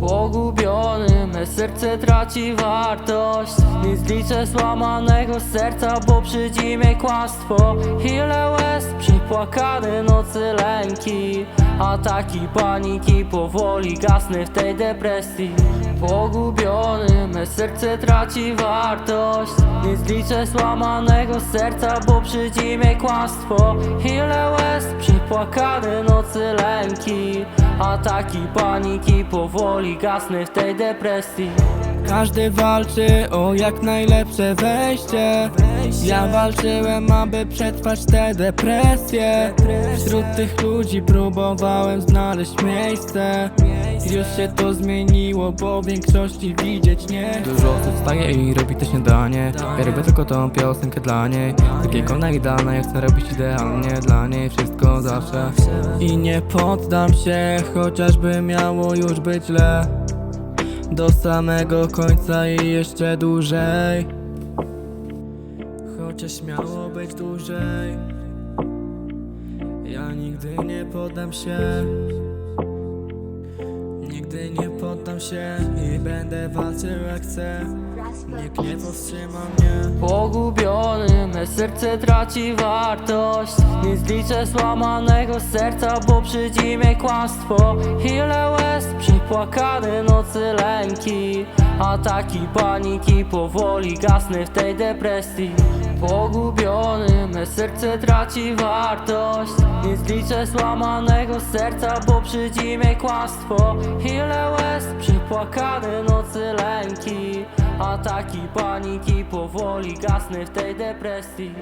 Pogubiony, me serce traci wartość. Nie zliczę złamanego serca, bo przydzi mnie kłamstwo. Ile łez, przepłakane nocy lęki. Ataki paniki powoli gasny w tej depresji. Pogubiony, me serce traci wartość. Nie zliczę złamanego serca, bo przydzi mnie kłamstwo. Ile łez, przepłakane nocy lęki. Ataki paniki, powoli gasnę w tej depresji. Każdy walczy o jak najlepsze wejście. Ja walczyłem, aby przetrwać te depresje. Wśród tych ludzi próbowałem znaleźć miejsce Już się to zmieniło, bo w większości widzieć nie Dużo osób wstaje i robi to śniadanie Ja robię tylko tą piosenkę dla niej. Takiego najdana, ja chcę robić idealnie Dla niej wszystko zawsze. I nie poddam się, chociażby miało już być źle do samego końca i jeszcze dłużej. Chociaż miało być dłużej. Ja nigdy nie poddam się Nigdy nie poddam się i będę walczył jak chcę. Nikt nie powstrzyma mnie. Pogubiony, me serce traci wartość. Nie zliczę złamanego serca, bo przydzi mnie kłamstwo. Ile łez, przypłakane nocy lęki. Ataki paniki, powoli gasnę w tej depresji Pogubiony, me serce traci wartość. Nie zliczę złamanego serca, bo przydzi mnie kłamstwo. Ile łez, przypłakane nocy lęki. Ataki paniki, powoli gasnę w tej depresji